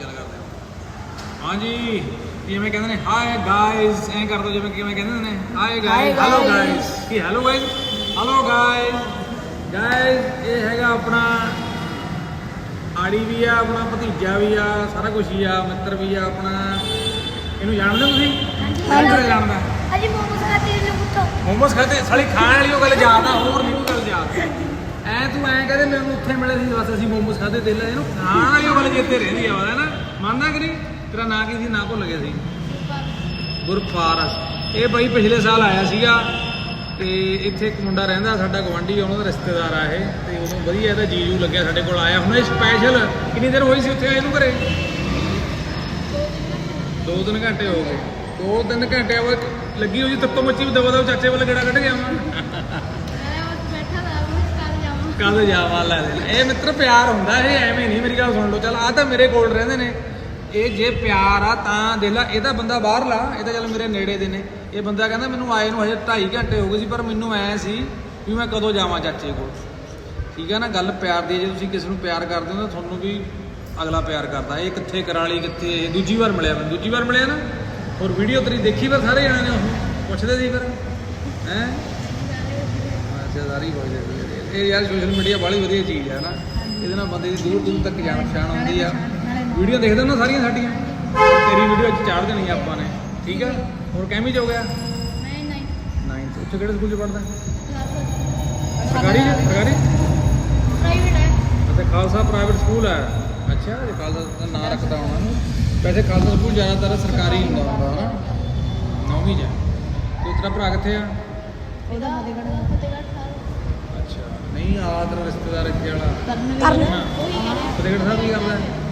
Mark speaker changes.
Speaker 1: ਚੱਲ ਕਰਦੇ ਹਾਂ? ਹਾਂਜੀ ਜਿਵੇਂ ਕਹਿੰਦੇ ਨੇ ਹਾਈ ਗਾਇਸ ਐਂ ਕਰ ਦੋ ਜਿਵੇਂ ਕਿਵੇਂ ਕਹਿੰਦੇ ਨੇ hi guys
Speaker 2: Hi,
Speaker 1: hello. Guys ਕੀ hello guys hello guys guys ਇਹ ਹੈਗਾ ਆਪਣਾ ਆੜੀ ਵੀ ਆ ਆਪਣਾ ਭਤੀਜਾ ਵੀ ਆ ਸਾਰਾ ਕੁਝ ਹੀ ਆ ਮਿੱਤਰ ਵੀ ਆ ਆਪਣਾ। ਇਹਨੂੰ ਜਾਣਦੇ ਹੋ ਤੁਸੀਂ?
Speaker 2: ਹਾਂਜੀ।
Speaker 1: ਜਾਣਦਾ?
Speaker 2: ਅਜੀ ਮੋਮੋਸ ਖਾਤੇ ਨੇ ਪੁੱਤੋ।
Speaker 1: ਮੋਮੋਸ ਖਾਤੇ ਸਾਲੀ ਖਾਣ ਵਾਲੀ ਉਹ ਗੱਲ ਯਾਦ ਆ ਹੋਰ ਨਹੀਂ ਗੱਲ ਯਾਦ। ਐ ਤੂੰ ਐ ਕਹਦੇ ਮੈਨੂੰ ਉੱਥੇ ਮਿਲੇ ਸੀ ਬਸ ਅਸੀਂ ਮੋਮੋਸ ਖਾਦੇ ਦਿਲ ਇਹਨੂੰ ਖਾਣ ਵਾਲੀ ਉਹ ਗੱਲ ਚੇਤੇ ਰਹਿੰਦੀ ਆ ਵਾ ਨਾ। ਮੰਨਦਾ ਕਿ ਨਹੀਂ? ਤੇਰਾ ਨਾਂ ਕੀ ਸੀ? ਨਾਂ ਭੁੱਲ ਗਿਆ ਸੀ। ਗੁਰਪਾਰਸ ਇਹ ਬਾਈ ਪਿਛਲੇ ਸਾਲ ਆਇਆ ਸੀਗਾ ਤੇ ਇੱਥੇ ਇੱਕ ਮੁੰਡਾ ਰਹਿੰਦਾ ਸਾਡਾ ਗਵਾਂਢੀ ਉਹਨਾਂ ਦਾ ਰਿਸ਼ਤੇਦਾਰ ਆ ਇਹ ਤੇ ਉਦੋਂ ਵਧੀਆ ਇਹਦਾ ਜੀਜੂ ਲੱਗਿਆ ਸਾਡੇ ਕੋਲ ਆਇਆ। ਹੁਣ ਇਹ ਸਪੈਸ਼ਲ ਕਿੰਨੀ ਦੇਰ ਹੋਈ ਸੀ ਉੱਥੇ ਆਏ ਨੂੰ ਘਰੇ? ਦੋ ਤਿੰਨ ਘੰਟੇ ਹੋ ਗਏ। ਦੋ ਤਿੰਨ ਘੰਟੇ ਉਹ ਲੱਗੀ ਹੋਈ ਤੱਤੋ ਮੱਚੀ ਵੀ ਦਵਾ ਦਵਾ ਚਾਚੇ ਵੱਲ ਗੇੜਾ ਕੱਢ ਗਿਆ ਮੈਂ
Speaker 2: ਬੈਠਾ ਦਾ ਬਸ ਕਰ ਜਾਵਾਂ
Speaker 1: ਕੱਲ ਜਾਵਾਂ ਲੈ ਲੈ ਇਹ ਮਿੱਤਰ ਪਿਆਰ ਹੁੰਦਾ, ਇਹ ਐਵੇਂ ਨਹੀਂ, ਮੇਰੀ ਗੱਲ ਸੁਣ ਲਓ। ਚੱਲ ਆ ਤਾਂ ਮੇਰੇ ਕੋਲ ਰਹਿੰਦੇ ਨੇ। ਇਹ ਜੇ ਪਿਆਰ ਆ, ਤਾਂ ਦੇਖ ਲੈ, ਇਹਦਾ ਬੰਦਾ ਬਾਹਰ ਲਾ। ਇਹ ਤਾਂ ਚੱਲ ਮੇਰੇ ਨੇੜੇ ਦੇ ਨੇ। ਇਹ ਬੰਦਾ ਕਹਿੰਦਾ, ਮੈਨੂੰ ਆਏ ਨੂੰ ਹਜੇ 2.5 ਘੰਟੇ ਹੋ ਗਏ ਸੀ, ਪਰ ਮੈਨੂੰ ਐ ਸੀ ਵੀ ਮੈਂ ਕਦੋਂ ਜਾਵਾਂ ਚਾਚੇ ਕੋਲ। ਠੀਕ ਹੈ ਨਾ, ਗੱਲ ਪਿਆਰ ਦੀ ਜੇ ਤੁਸੀਂ ਕਿਸੇ ਨੂੰ ਪਿਆਰ ਕਰਦੇ ਹੋ, ਤਾਂ ਤੁਹਾਨੂੰ ਵੀ ਅਗਲਾ ਪਿਆਰ ਕਰਦਾ। ਇਹ ਕਿੱਥੇ ਕਰਾਲੀ, ਕਿੱਥੇ ਇਹ? ਦੂਜੀ ਵਾਰ ਮਿਲਿਆ ਮੈਨੂੰ। ਦੂਜੀ ਵਾਰ ਮਿਲਿਆ ਨਾ। ਹੋਰ ਵੀਡੀਓ ਤੇਰੀ ਦੇਖੀ ਪਰ ਸਾਰੇ ਜਣੇ ਨੇ ਉਹ। ਪੁੱਛਦੇ ਸੀ ਫਿਰ। ਹੈ? ਰਿਸ਼ਤੇਦਾਰੀ ਹੋ ਜਾਂਦੀ ਹੈ। ਇਹ ਯਾਰ ਸੋਸ਼ਲ ਮੀਡੀਆ ਬੜੀ ਵਧੀਆ ਚੀਜ਼ ਹੈ ਨਾ। ਇਹਦੇ ਨਾਲ ਬੰਦੇ ਦੀ ਦੂਰ ਦੂਰ ਤੱਕ ਜਾਣ ਪਛਾਣ ਆਉਂਦੀ ਆ। ਵੀਡੀਓ ਦੇਖਦੇ ਨਾ ਸਾਰੀਆਂ ਸਾਡੀਆਂ? ਤੇਰੀ ਵੀਡੀਓ ਅੱਜ ਚਾੜ ਦੇਣੀ ਆ ਆਪਾਂ ਨੇ। ਠੀਕ ਆ? ਹੋਰ ਕਿਵੇਂ ਚ ਹੋ ਗਿਆ?
Speaker 2: ਨਹੀਂ ਨਹੀਂ।
Speaker 1: 9th ਉੱਥੇ ਕਿਹੜੇ ਸਕੂਲ ਚ ਪੜਦਾ ਸਰਕਾਰੀ? ਸਰਕਾਰੀ?
Speaker 2: ਪ੍ਰਾਈਵੇਟ ਹੈ।
Speaker 1: ਅਤੇ ਖਾਲਸਾ ਪ੍ਰਾਈਵੇਟ ਸਕੂਲ ਹੈ। ਅੱਛਾ ਇਹ ਖਾਲਸਾ ਦਾ ਨਾਂ ਰੱਖਦਾ ਹੋਣਾ ਨੂੰ। ਵੈਸੇ ਖਾਲਸਾ ਸਕੂਲ ਜ਼ਿਆਦਾਤਰ ਸਰਕਾਰੀ ਹੁੰਦਾ ਹੁੰਦਾ ਹਨਾ? ਨੌਵੀਂ ਚ। ਤੇ ਤੇਰਾ ਭਰਾ ਕਿੱਥੇ ਆ?
Speaker 2: ਉਹਦਾ ਫਤਿਹਗੜ੍ਹ
Speaker 1: ਅੱਛਾ। ਨਹੀਂ ਆ ਤੇਰਾ ਰਿਸ਼ਤੇਦਾਰ ਇੱਥੇ ਵਾਲਾ।
Speaker 2: ਕਰਨ
Speaker 1: ਕਰਨ
Speaker 2: ਉਹੀ ਕਹਿੰਦੇ
Speaker 1: ਫਤਿਹਗੜ੍ਹ ਸਾਹਿਬ ਕੀ ਕਰਦਾ? ਹੈ?